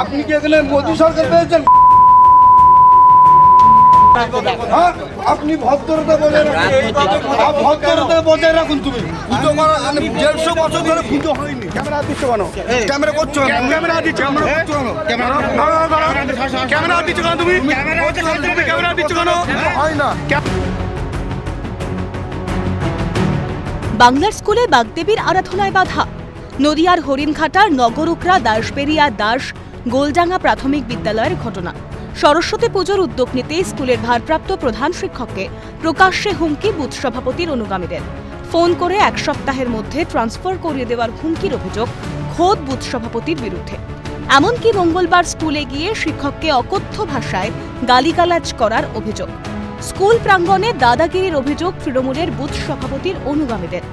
আপনি কি এখানে মোদী সরকার পেয়েছেন? হ্যাঁ? আপনি ভদ্রতা বজায় রাখুন। ভদ্রতা বজায় রাখুন তুমি। পুজো মানে দেড়শো বছর ধরে পুজো হয়নি। ক্যামেরা দিচ্ছ কেন? ক্যামেরা করছ ক্যামেরা দিচ্ছ ক্যামেরা ক্যামেরা দিচ্ছ কেন তুমি। ক্যামেরা দিচ্ছ কেন? হয় না। বাংলার স্কুলে বাগদেবীর আরাধনায় বাধা। নদিয়ার হরিণঘাটার নগরুকরা দাসবেরিয়া দাস গোলডাঙ্গা প্রাথমিক বিদ্যালয়ের ঘটনা। সরস্বতী পুজোর উদ্যোগ নিতে স্কুলের ভারপ্রাপ্ত প্রধান শিক্ষককে প্রকাশ্যে হুমকি বুথ সভাপতির অনুগামীদের। ফোন করে এক সপ্তাহের মধ্যে ট্রান্সফার করিয়ে দেওয়ার হুমকির অভিযোগ খোদ বুথ সভাপতির বিরুদ্ধে। এমনকি মঙ্গলবার স্কুলে গিয়ে শিক্ষককে অকথ্য ভাষায় গালিগালাজ করার অভিযোগ। স্কুল প্রাঙ্গণে দাদাগিরির অভিযোগ তৃণমূলের বুথ সভাপতির অনুগামীদের।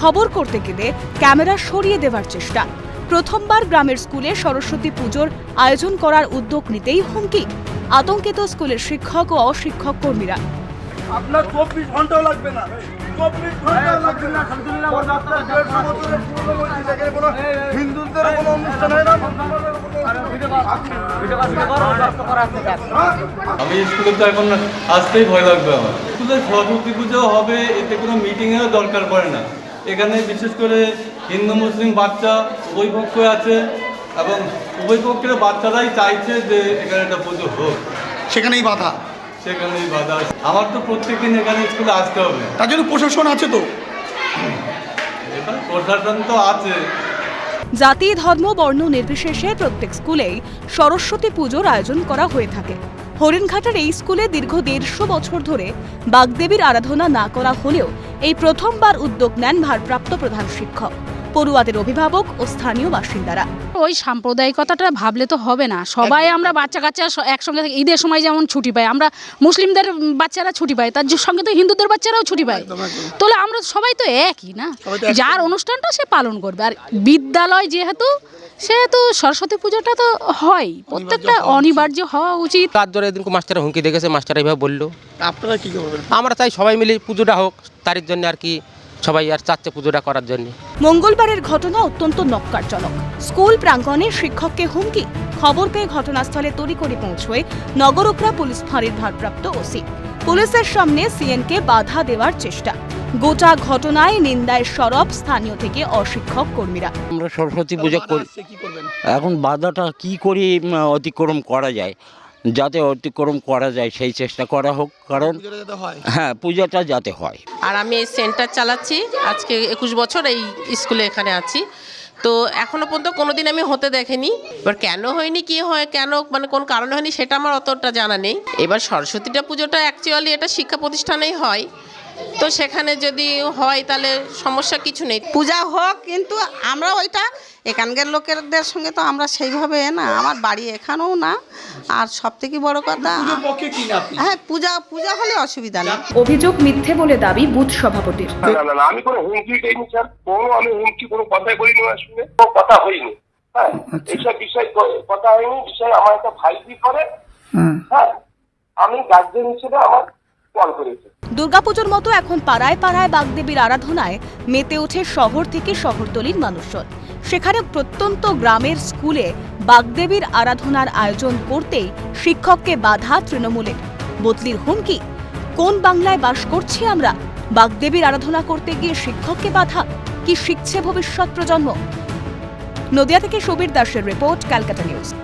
খবর করতে গেলে ক্যামেরা সরিয়ে দেওয়ার চেষ্টা। প্রথমবার গ্রামের স্কুলে সরস্বতী পুজোর আয়োজন করার উদ্যোগ নিতেই হুমকি। আতঙ্কিত স্কুলের শিক্ষক ও অশিক্ষক কর্মীরা। আপনার চব্বিশ ঘন্টাও লাগবে না। চব্বিশ ঘন্টাও লাগবে না। দেড়শো বছরের পুরনো মসজিদ, এখানে কোনো হিন্দুদের কোনো অনুষ্ঠান হয় না? আমি স্কুলে তো এখন আসতেই ভয় লাগবে আমার। স্কুলে সরস্বতী পুজো হবে এতে কোনো মিটিংয়েরও দরকার পড়ে না। এখানে বিশেষ করে হিন্দু মুসলিম বাচ্চা উভয় পক্ষ আছে এবং উভয় পক্ষের বাচ্চারাই চাইছে যে এখানে একটা পুজো হোক। সেখানেই বাধা? সেখানেই বাধা আমার তো প্রত্যেকদিন এখানে স্কুলে আসতে হবে। তার জন্য প্রশাসন আছে তো? এখানে প্রশাসন তো আছে। জাতি ধর্ম বর্ণ নির্বিশেষে প্রত্যেক স্কুলেই সরস্বতী পুজোর আয়োজন করা হয়ে থাকে। হরিণঘাটার এই স্কুলে দীর্ঘ দেড়শো বছর ধরে বাগদেবীর আরাধনা না করা হলেও এই প্রথমবার উদ্যোগ নেন ভারপ্রাপ্ত প্রধান শিক্ষক। পড়ুয়াদের অভিভাবক ও স্থানীয় বাসিন্দারা। ওই সাম্প্রদায়িকতাটা ভাবলে তো হবে না। সবাই আমরা বাচ্চা কাচ্চা একসঙ্গে থাকি। ঈদের সময় যেমন ছুটি পাই আমরা মুসলিমদের বাচ্চারা ছুটি পায় তার সঙ্গে তো হিন্দুদের বাচ্চারাও ছুটি পায়। তাহলে আমরা সবাই তো একই না? যার অনুষ্ঠানটা সে পালন করবে। আর বিদ্যালয় যেহেতু সেহেতু সরস্বতী পুজোটা তো হয়। প্রত্যেকটা অনিবার্য হওয়া উচিত। তার ধরে এদিন মাস্টার হুমকি দেখেছে মাস্টার এইভাবে বলল। আপনারা কি করবেন? আমরা চাই সবাই মিলে পুজোটা হোক তার জন্য আর কি সবাই আর চাচ্ছে পুজোটা করার জন্য। মঙ্গলবারের ঘটনা অত্যন্ত নক্কারজনক স্কুল প্রাঙ্গণে শিক্ষককে হুমকি। খবর পেয়ে ঘটনাস্থলে তড়িঘড়ি পৌঁছয় নগরোকরা পুলিশ ফাঁড়ির ভারপ্রাপ্ত ওসি। পুলিশের সামনে সিএনকে বাধা দেওয়ার চেষ্টা। গোটা ঘটনায় নিন্দায় সরব স্থানীয় থেকে অশিক্ষক কর্মীরা। আমরা সরস্বতী পুজো করি। এখন বাধাটা কি করে অতিক্রম করা যায়? যাতে অতিক্রম করা যায় সেই চেষ্টা করা হোক কারণ হয়। হ্যাঁ পূজাটা যাতে হয়। আর আমি এই সেন্টার চালাচ্ছি আজকে একুশ বছর এই স্কুলে এখানে আছি। তো এখনও পর্যন্ত কোনো দিন আমি হতে দেখেনি। এবার কেন হয়নি কি হয় কেন মানে কোন কারণে হয়নি সেটা আমার অতটা জানা নেই। এবার সরস্বতীটা পুজোটা অ্যাকচুয়ালি এটা শিক্ষা প্রতিষ্ঠানেই হয়। তো সেখানে যদি হয় তাহলে সমস্যা কিছু নেই। পূজা হোক কিন্তু আমরা ওইটা এখানকার লোকেদের সঙ্গে তো আমরা সেইভাবে না আমার বাড়ি এখানেও না। আর সব থেকে বড় কথা পুজোর পক্ষে কি না আপনি? হ্যাঁ পূজা পূজা হলে অসুবিধা নেই। অভিযোগ মিথ্যে বলে দাবি বুথ সভাপতির। না না না আমি কোনো হুমকি দেইনি স্যার। কোনো আমি হুমকি কোনো কথাই বলিনি ওনার সঙ্গে। কোনো কথা হয়নি। হ্যাঁ এইসব বিষয় কথা হয়নি। বিষয় আমার একটা করে। হ্যাঁ আমি গার্জেন হিসেবে আমার দুর্গাপুজোর মতো এখন পাড়ায় পাড়ায় বাগদেবীর আরাধনায় মেতে ওঠে শহর থেকে শহরতলির মানুষজন। সেখানে প্রত্যন্ত গ্রামের স্কুলে বাগদেবীর আরাধনার আয়োজন করতেই শিক্ষককে বাধা তৃণমূলের। বদলির হুমকি? কোন বাংলায় বাস করছি আমরা? বাগদেবীর আরাধনা করতে গিয়ে শিক্ষককে বাধা? কি শিখছে ভবিষ্যৎ প্রজন্ম? নদিয়া থেকে সুবীর দাসের রিপোর্ট, ক্যালকাটা নিউজ।